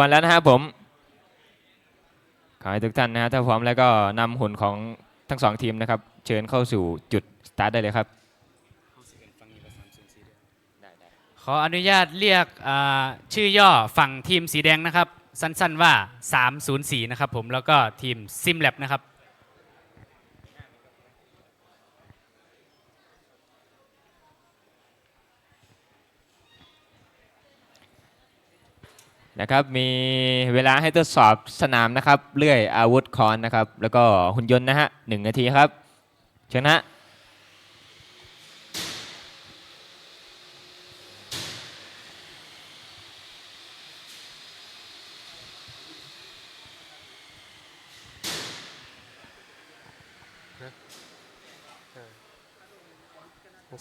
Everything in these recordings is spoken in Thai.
ก่อนแล้วนะครับผม ขอให้ทุกท่านนะฮะถ้าพร้อมแล้วก็นำหุ่นของทั้งสองทีมนะครับ เชิญเข้าสู่จุดสตาร์ทได้เลยครับ ขออนุญาตเรียกอ่าชื่อย่อฝั่งทีมสีแดงนะครับ สั้นๆว่า 304 นะครับผมแล้วก็ทีมซิมแลบนะครับ นะครับมีเวลาให้ทดสอบสนามนะครับเลื่อยอาวุธคอนนะครับแล้วก็หุ่นยนต์นะฮะหนึ่งนาทีครับเชิญนะ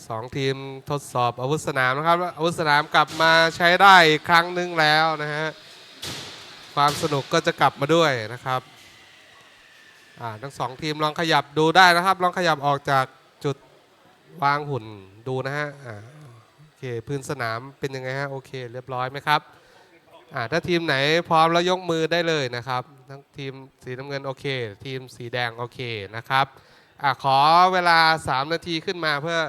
สองทีมทดสอบอาวุธสนามนะครับอาวุธสนามกลับมาใช้ได้อีกครั้งหนึ่งแล้วนะฮะความสนุกก็จะกลับมาด้วยนะครับทั้งสองทีมลองขยับดูได้นะครับ ลองขยับออกจากจุดวางหุ่นดูนะฮะโอเคพื้นสนามเป็นยังไงฮะโอเค เรียบร้อยไหมครับถ้าทีมไหนพร้อมแล้วยกมือได้เลยนะครับ ทั้งทีมสีน้ำเงินโอเค ทีมสีแดงโอเคนะครับอขอเวลา 3 นาทีขึ้นมาเพื่อ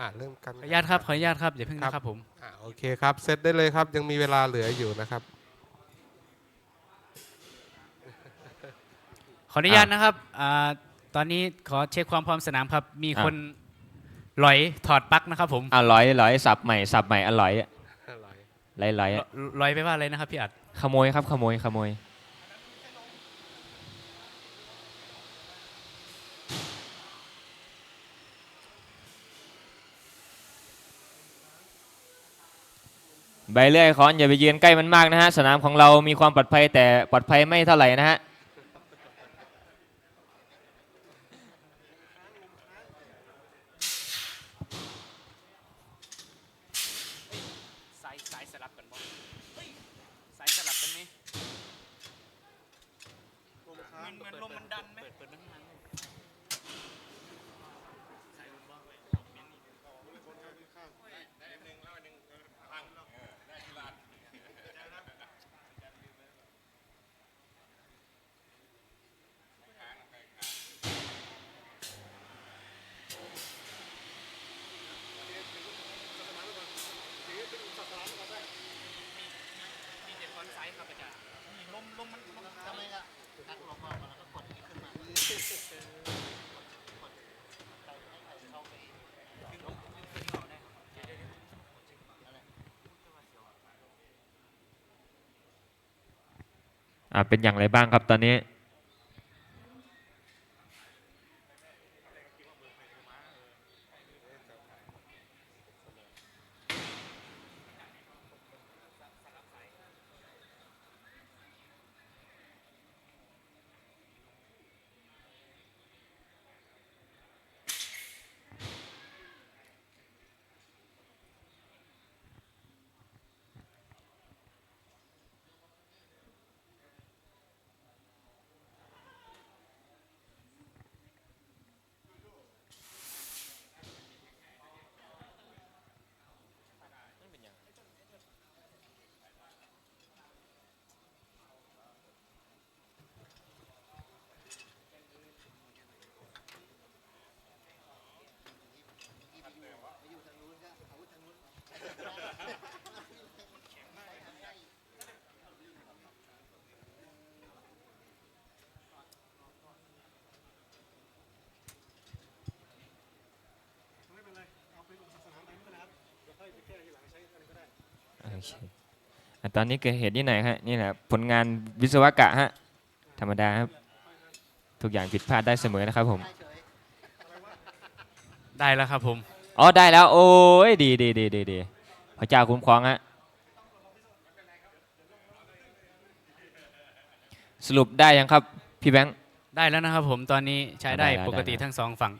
อ่าเริ่มกันขออนุญาตครับ ขออนุญาตครับอย่าเพิ่งครับนะครับผมอ่าโอเคครับเซตได้เลยครับ ยังมีเวลาเหลืออยู่นะครับ ขออนุญาตนะครับอ่าตอนนี้ขอเช็คความพร้อมสนามครับ มีคนหลอยถอดปลั๊กนะครับผมอะร้อยร้อยสับใหม่สับใหม่อร่อยร้อยร้อยหลอยไปว่าอะไรนะครับพี่อัดขโมยครับขโมยขโมย ใบเลื่อยคอนอย่าไปยืนใกล้มันมากนะฮะ สนามของเรามีความปลอดภัยแต่ปลอดภัยไม่เท่าไหร่นะฮะสายสายสลับกันบ่สายสลับกันไหมเหมือนลมมันดันไหมเปิดข้างหลัง อ่าเป็นอย่างไรบ้างครับตอนนี้ โอเคอะตอนนี้เกิดเหตุที่ไหนฮะนี่แหละผลงานวิศวกะฮะธรรมดาครับทุกอย่างผิดพลาดได้เสมอนะครับผม ได้แล้วครับผม อ๋อได้แล้วโอ้ยดีดีดีดีดีพระเจ้าคุ้มครองฮะสรุปได้ยังครับพี่แบงค์ได้แล้วนะครับผมตอนนี้ใช้ได้ได้ได้ปกติได้ทั้งสองฝั่ง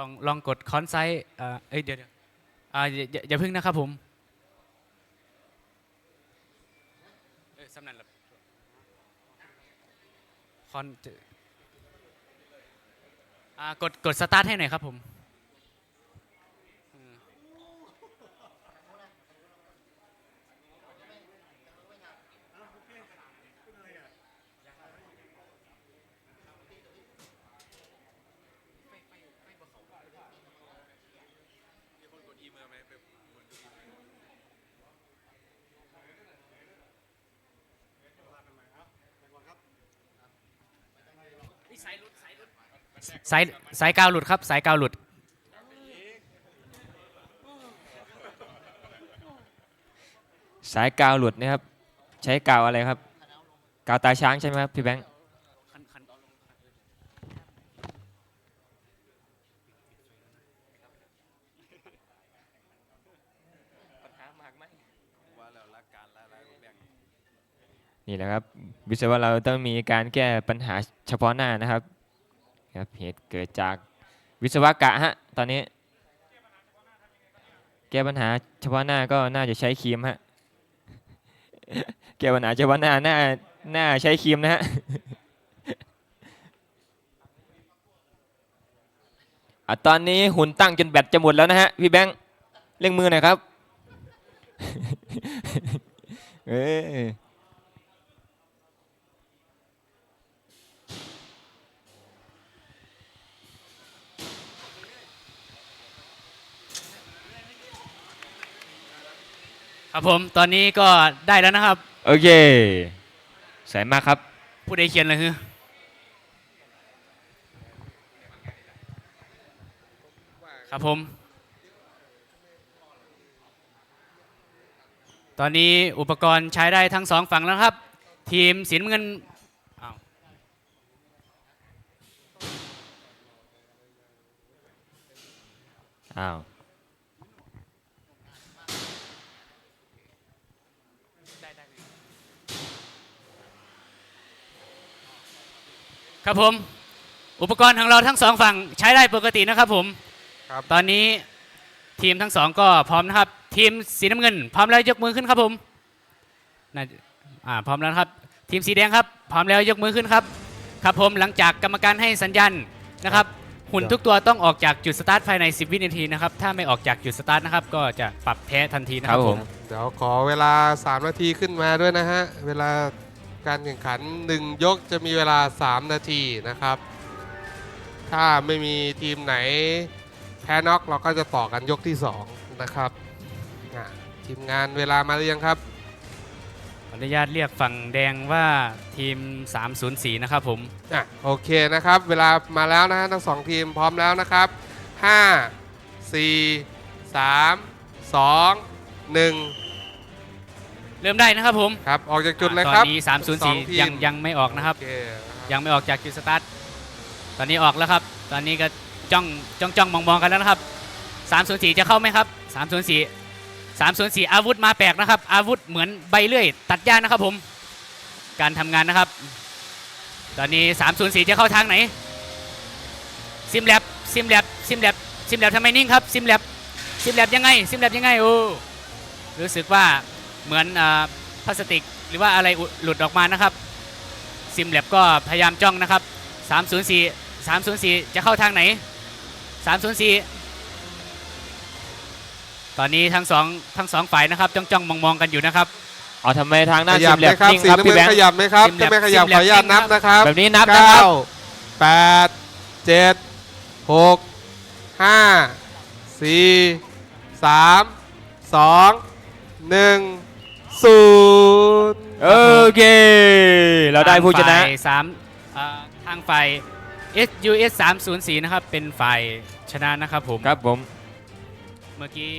ลองลองกดคอนไซต์เอ้ยเดี๋ยวเดี๋ยวอ่าอย่าอย่าเพึ่งนะครับผมเอ้ยสำนันละคอนอ่ากดกดสตาร์ทให้หน่อยครับผม สายสายกาวหลุดครับ สายกาวหลุด สายกาวหลุดนะครับ ใช้กาวอะไรครับ กาวตาช้างใช่ไหมครับพี่แบงค์ นี่แหละครับวิศวะเราต้องมีการแก้ปัญหาเฉพาะหน้านะครับครับเหตุเกิดจากวิศวกะฮะตอนนี้ แก้ปัญหาเฉพาะหน้าก็น่าจะใช้ครีมฮะแก้ปัญหาเฉพาะหน้าหน้าหน้าใช้ครีมนะฮะอะตอนนี้หุ่นตั้งจนแบตจะหมดแล้วนะฮะพี่แบงค์เร่งมือหน่อยครับเออ ครับผมตอนนี้ก็ได้แล้วนะครับ โอเคสวยมากครับ ผู้ใดเขียนเลยคือครับผม ตอนนี้อุปกรณ์ใช้ได้ทั้งสองฝั่งแล้วครับ ทีมสีน้ำเงินอ้าว อ้าว ครับผม อุปกรณ์ของเราทั้งสองฝั่งใช้ได้ปกตินะครับผมครับตอนนี้ทีมทั้งสองก็พร้อมนะครับ ทีมสีน้ำเงิน พร้อมแล้วยกมือขึ้นครับผมน่าจะอ่าพร้อมแล้วนะครับ ทีมสีแดงครับ พร้อมแล้วยกมือขึ้นครับ ครับผมหลังจากกรรมการให้สัญญาณนะครับ หุ่นทุกตัวต้องออกจากจุดสตาร์ทภายใน 10 วินาทีนะครับ ถ้าไม่ออกจากจุดสตาร์ทนะครับ ก็จะปรับแพ้ทันทีนะคครัรับบผผมมเดี๋ยวขอเวลา 3 นาทีขึ้นมาด้วยนะฮะ เวลา การแข่งขัน 1 ยกจะมีเวลา 3 นาทีนะครับ ถ้าไม่มีทีมไหนแพ้น็อกเราก็จะต่อกันยกที่ 2 นะครับอะทีมงานเวลามาหรือยังครับขออนุญาตเรียกฝั่งแดงว่าทีม 304 นะครับผมอะโอเคนะครับ เวลามาแล้วนะฮะทั้งสองทีมพร้อมแล้วนะครับ 5 4 3 2 1 เริ่มได้นะครับผมครับ ออกจากจุดเลยตอครันบนี้ สองที304มยังยังไม่ออกนะครับ โอเคนะครับยังไม่ออกจากจุดสตาร์ท ตอนนี้ออกแล้วครับ ตอนนี้ก็จ้องจ้องจ้องมองมองกันแล้วนะครับ 304 จะเข้าไหมครับ 304 304 อาวุธมาแปลกนะครับ อาวุธเหมือนใบเลื่อย ตัดหญ้านะครับผม การทำงานนะครับ ตอนนี้ 304 จะเข้าทางไหน ซิมแลบซิมแลบซิมแลบซิมแลบทำไมนิ่งครับ ซิมแลบซิมแลบยังไง ซิมแลบยังไง โอ้ รู้สึกว่า เหมือนอ่าพลาสติก หรือว่าอะไรอุหลุดออกมานะครับ ซิมแลบก็พยายามจ้องนะครับ 304 304 จะเข้าทางไหน 304 ตอนนี้ทั้งสองทั้งสองฝ่ายนะครับจ้องจ้องมองมองๆกันอยู่นะครับเอาทำไมทางหขน้ายัซิบมไหแลมบครับนิ่งสีครับน้ำพี่เงิแบงนค์ขยับไหมครับซิมแลบถ้าไม่ขยับซิมแลขบออนุญาตนิ่งครันับบนะครับแบบนี้นับนะคเก้ารับแปดเจ็ดหกห้าสี่สามสองหนึ่ง ศูนย์โอเค เราได้ผู้ชนะ ทางฝ่ายสามเอ่อทางฝ่าย SUS 304นะครับ เป็นฝ่ายชนะนะครับผม ครับผม เมื่อกี้